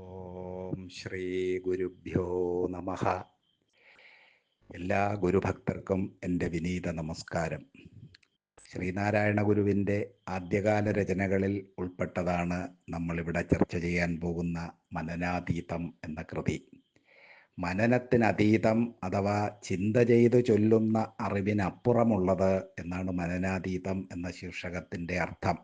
ഓം ശ്രീ ഗുരുഭ്യോ നമ. എല്ലാ ഗുരുഭക്തർക്കും എന്റെ വിനീത നമസ്കാരം. ശ്രീനാരായണ ഗുരുവിന്റെ ആദ്യകാല രചനകളിൽ ഉൾപ്പെട്ടതാണ് നമ്മളിവിടെ ചർച്ച ചെയ്യാൻ പോകുന്ന മനനാതീതം എന്ന കൃതി. മനനത്തിനതീതം അഥവാ ചിന്ത ചെയ്തു ചൊല്ലുന്ന അറിവിനപ്പുറമുള്ളത് എന്നാണ് മനനാതീതം എന്ന ശീർഷകത്തിന്റെ അർത്ഥം.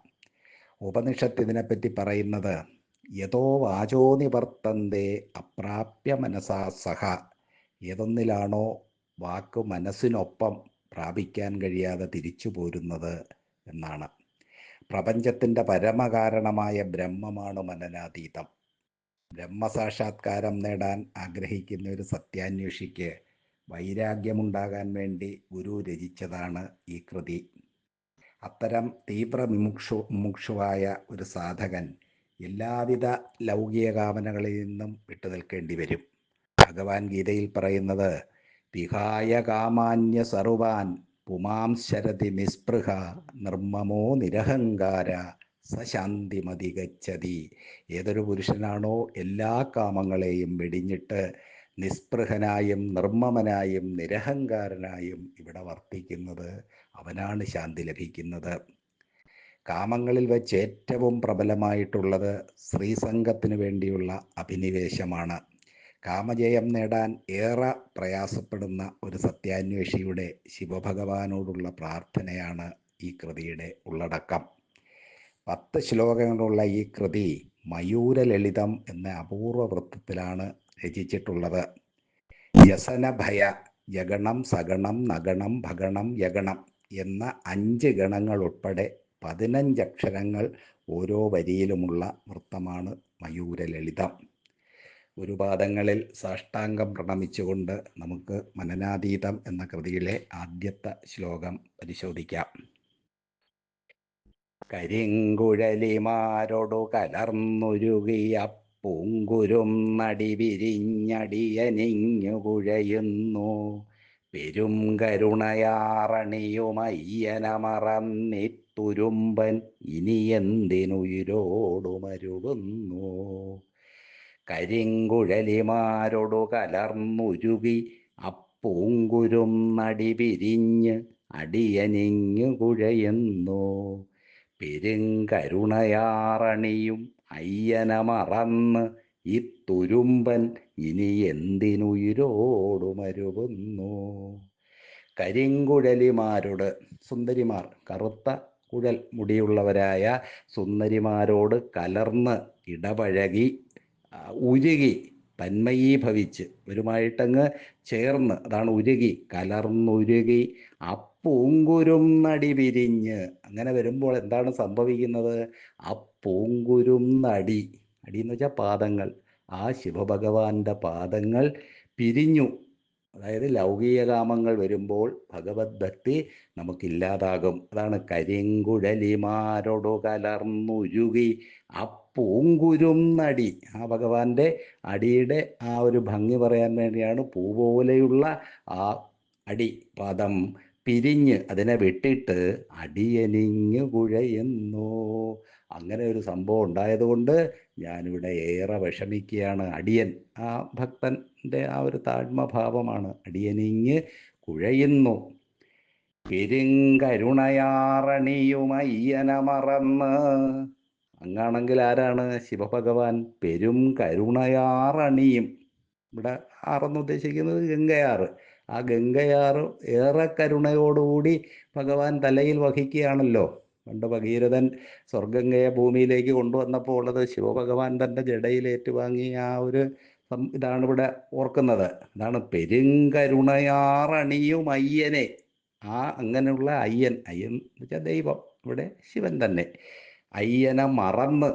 ഉപനിഷത്ത് ഇതിനെപ്പറ്റി പറയുന്നത് യഥോ വാചോ നിവർത്തന്തേ അപ്രാപ്യ മനസാ സഹ. ഏതൊന്നിലാണോ വാക്ക് മനസ്സിനൊപ്പം പ്രാപിക്കാൻ കഴിയാതെ തിരിച്ചു പോരുന്നത് എന്നാണ്. പ്രപഞ്ചത്തിന്റെ പരമകാരണമായ ബ്രഹ്മമാണ് മനനാതീതം. ബ്രഹ്മസാക്ഷാത്കാരം നേടാൻ ആഗ്രഹിക്കുന്ന ഒരു സത്യാന്വേഷിക്ക് വൈരാഗ്യമുണ്ടാകാൻ വേണ്ടി ഗുരു രചിച്ചതാണ് ഈ കൃതി. അത്തരം തീവ്ര വിമുക്ഷു മുമുക്ഷുവായ ഒരു സാധകൻ എല്ലാവിധ ലൗകിക കാമനകളിൽ നിന്നും വിട്ടുനിൽക്കേണ്ടി വരും. ഭഗവാൻ ഗീതയിൽ പറയുന്നത് വിഹായ കാമാന്യ സർവാൻ പുമാം ശരതി നിസ്പൃഹ നിർമ്മമോ നിരഹങ്കാര സശാന്തിമതി ഗച്ഛതി. ഏതൊരു പുരുഷനാണോ എല്ലാ കാമങ്ങളെയും വെടിഞ്ഞിട്ട് നിസ്പൃഹനായും നിർമ്മമനായും നിരഹങ്കാരനായും ഇവിടെ വർത്തിക്കുന്നത് അവനാണ് ശാന്തി ലഭിക്കുന്നത്. കാമങ്ങളിൽ വെച്ച് ഏറ്റവും പ്രബലമായിട്ടുള്ളത് സ്ത്രീസംഘത്തിന് വേണ്ടിയുള്ള അഭിനിവേശമാണ്. കാമജയം നേടാൻ ഏറെ പ്രയാസപ്പെടുന്ന ഒരു സത്യാന്വേഷിയുടെ ശിവഭഗവാനോടുള്ള പ്രാർത്ഥനയാണ് ഈ കൃതിയുടെ ഉള്ളടക്കം. പത്ത് ശ്ലോകങ്ങളുള്ള ഈ കൃതി മയൂരലളിതം എന്ന അപൂർവ വൃത്തത്തിലാണ് രചിച്ചിട്ടുള്ളത്. വ്യസനഭയ യഗണം സഗണം നഗണം ഭഗണം യഗണം എന്ന അഞ്ച് ഗണങ്ങൾ ഉൾപ്പെടെ പതിനഞ്ചക്ഷരങ്ങൾ ഓരോ വരിയിലുമുള്ള വൃത്തമാണ് മയൂരലളിതം. ഒരു പാദങ്ങളിൽ സാഷ്ടാംഗം പ്രണമിച്ചുകൊണ്ട് നമുക്ക് മനനാതീതം എന്ന കൃതിയിലെ ആദ്യത്തെ ശ്ലോകം പരിശോധിക്കാം. കരിങ്കുഴലിമാരോടു കലർന്നുരുകിയ പൂങ്കുരും നടി വിരിഞ്ഞടിയനിഞ്ഞുകുഴയുന്നു. പെരും പെരും കരുണയാറണിയുമയ്യനമറന്നിത്തുരുമ്പൻ ഇനി എന്തിനുയിരോടുമരുളുന്നു കരിങ്കുഴലിമാരോടു കലർന്നുരുകി അപ്പൂങ്കുരും നടി പിരിഞ്ഞ് അടിയനിങ്ങു കുഴയുന്നു. പെരുങ്കരുണയാറണിയും അയ്യനമറന്ന് ഈ തുരുമ്പൻ ഇനി എന്തിനുയിരോടുമരുകുന്നു കരിങ്കുഴലിമാരോട് സുന്ദരിമാർ കറുത്ത കുഴൽ മുടിയുള്ളവരായ സുന്ദരിമാരോട് കലർന്ന് ഇടപഴകി ഉരുകി തന്മയീഭവിച്ച് ഇവരുമായിട്ടങ്ങ് ചേർന്ന് അതാണ് ഉരുകി കലർന്നുരുകി അപ്പൂങ്കുരും നടി വിരിഞ്ഞ്. അങ്ങനെ വരുമ്പോൾ എന്താണ് സംഭവിക്കുന്നത്? അപ്പൂങ്കുരും നടി അടി എന്ന് വെച്ചാൽ പാദങ്ങൾ ആ ശിവഭഗവാന്റെ പാദങ്ങൾ പിരിഞ്ഞു. അതായത് ലൗകിക കാമങ്ങൾ വരുമ്പോൾ ഭഗവത് ഭക്തി നമുക്കില്ലാതാകും. അതാണ് കരിങ്കുഴലിമാരോടു കലർന്നുരുകി അപ്പൂങ്കുരും നടി ആ ഭഗവാന്റെ അടിയുടെ ആ ഒരു ഭംഗി പറയാൻ വേണ്ടിയാണ് പൂ പോലെയുള്ള ആ അടി പദം പിരിഞ്ഞ് അതിനെ വിട്ടിട്ട് അടിയനിങ്ങു കുഴയുന്നു. അങ്ങനെ ഒരു സംഭവം ഉണ്ടായതുകൊണ്ട് ഞാനിവിടെ ഏറെ വിഷമിക്കുകയാണ്. അടിയൻ ആ ഭക്തന്റെ ആ ഒരു താഴ്മഭാവമാണ്. അടിയനിങ്ങ് കുഴയുന്നു. പെരുങ്കരുണയാറണിയുമയ്യനമറന്ന്. അങ്ങാണെങ്കിൽ ആരാണ്? ശിവഭഗവാൻ. പെരും കരുണയാറണിയും. ഇവിടെ ആറെന്ന് ഉദ്ദേശിക്കുന്നത് ഗംഗയാറ്. ആ ഗംഗയാറ് ഏറെ കരുണയോടുകൂടി ഭഗവാൻ തലയിൽ വഹിക്കുകയാണല്ലോ. പണ്ട് ഭഗീരഥൻ സ്വർഗംഗയെ ഭൂമിയിലേക്ക് കൊണ്ടുവന്നപ്പോൾ ഉള്ളത് ശിവഭഗവാൻ തന്റെ ജടയിൽ ഏറ്റുവാങ്ങിയ ആ ഒരു ഇതാണ് ഇവിടെ ഓർക്കുന്നത്. അതാണ് പെരുങ്കരുണയാറണിയും അയ്യനെ. ആ അങ്ങനെയുള്ള അയ്യൻ. അയ്യൻ എന്ന് വെച്ചാൽ ദൈവം. ഇവിടെ ശിവൻ തന്നെ. അയ്യനെ മറന്ന്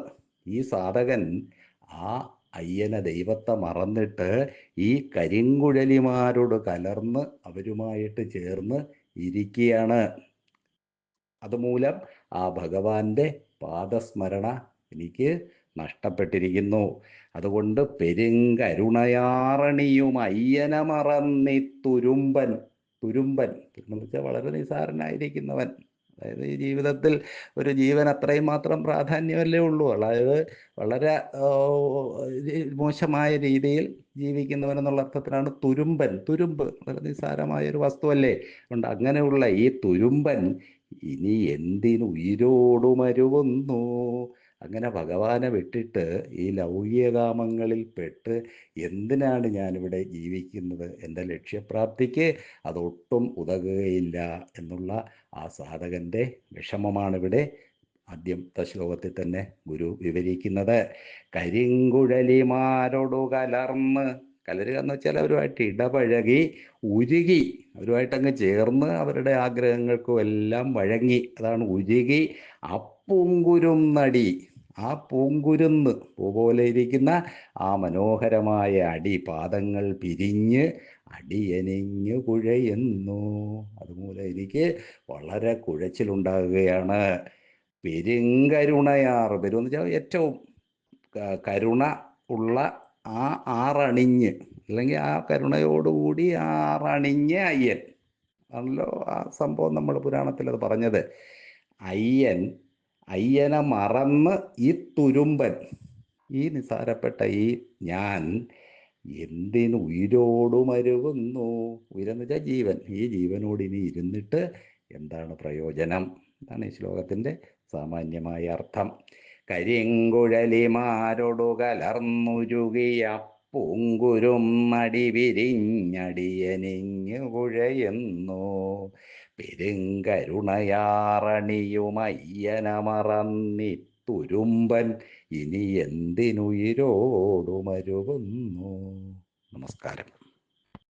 ഈ സാധകൻ ആ അയ്യനെ ദൈവത്തെ മറന്നിട്ട് ഈ കരിങ്കുഴലിമാരോട് കലർന്ന് അവരുമായിട്ട് ചേർന്ന് ഇരിക്കുകയാണ്. അതുമൂലം ആ ഭഗവാന്റെ പാദസ്മരണ എനിക്ക് നഷ്ടപ്പെട്ടിരിക്കുന്നു. അതുകൊണ്ട് പെരുങ്കരുണയാറണിയും അയ്യന മറന്നി തുരുമ്പൻ. തുരുമ്പൻ എന്ന് വെച്ചാൽ വളരെ നിസാരനായിരിക്കുന്നവൻ അതായത് ഈ ജീവിതത്തിൽ ഒരു ജീവൻ അത്രയും മാത്രം പ്രാധാന്യമല്ലേ ഉള്ളൂ. അതായത് വളരെ മോശമായ രീതിയിൽ ജീവിക്കുന്നവൻ എന്നുള്ള അർത്ഥത്തിലാണ് തുരുമ്പൻ. തുരുമ്പ് വളരെ നിസ്സാരമായ ഒരു വസ്തുവല്ലേ. ഉണ്ട് അങ്ങനെയുള്ള ഈ തുരുമ്പൻ ഇനി എന്തിനു ഉയിരോടുമരുവുന്നു അങ്ങനെ ഭഗവാനെ വിട്ടിട്ട് ഈ ലൗകികകാമങ്ങളിൽ പെട്ട് എന്തിനാണ് ഞാനിവിടെ ജീവിക്കുന്നത്? എന്റെ ലക്ഷ്യപ്രാപ്തിക്ക് അതൊട്ടും ഉതകുകയില്ല എന്നുള്ള ആ സാധകന്റെ വിഷമമാണിവിടെ ആദ്യത്തെ ശ്ലോകത്തിൽ തന്നെ ഗുരു വിവരിക്കുന്നത്. കരിങ്കുഴലിമാരോടു കലർന്ന് കലരുക എന്ന് വെച്ചാൽ അവരുമായിട്ട് ഇടപഴകി ഉരുകി അവരുമായിട്ടങ്ങ് ചേർന്ന് അവരുടെ ആഗ്രഹങ്ങൾക്കും എല്ലാം വഴങ്ങി അതാണ് ഉരുകി അപ്പൂങ്കുരും നടി ആ പൂങ്കുരുന്ന് പൂ പോലെ ഇരിക്കുന്ന ആ മനോഹരമായ അടി പാദങ്ങൾ പിരിഞ്ഞ് അടിയനിഞ്ഞു കുഴയുന്നു. അതുപോലെ എനിക്ക് വളരെ കുഴച്ചിലുണ്ടാകുകയാണ്. പെരുങ്കരുണയാർ പെരു എന്ന് വെച്ചാൽ ഏറ്റവും കരുണ ഉള്ള ആ ആറണിഞ്ഞ് അല്ലെങ്കിൽ ആ കരുണയോടുകൂടി ആ ആറണിഞ്ഞ് അയ്യൻ. ആണല്ലോ ആ സംഭവം നമ്മൾ പുരാണത്തിൽ അത് പറഞ്ഞത്. അയ്യൻ അയ്യനെ മറന്ന് ഈ തുരുമ്പൻ ഈ നിസാരപ്പെട്ട ഈ ഞാൻ എന്തിനു ഉയിരോടുമരുവുന്നു ഉയരെന്ന് വെച്ചാൽ ജീവൻ. ഈ ജീവനോട് ഇനി ഇരുന്നിട്ട് എന്താണ് പ്രയോജനം? എന്നാണ് ഈ ശ്ലോകത്തിന്റെ സാമാന്യമായ അർത്ഥം. കരിങ്കുഴലിമാരോടു കലർന്നുരുകിയ പൂങ്കുരും നടി വിരിഞ്ഞടിയനിഞ്ഞു കുഴയുന്നു. പെരുങ്കരുണയാറണിയുമയ്യനമറന്നി തുരുമ്പൻ ഇനി എന്തിനുയിരോടുമരുവുന്നു നമസ്കാരം.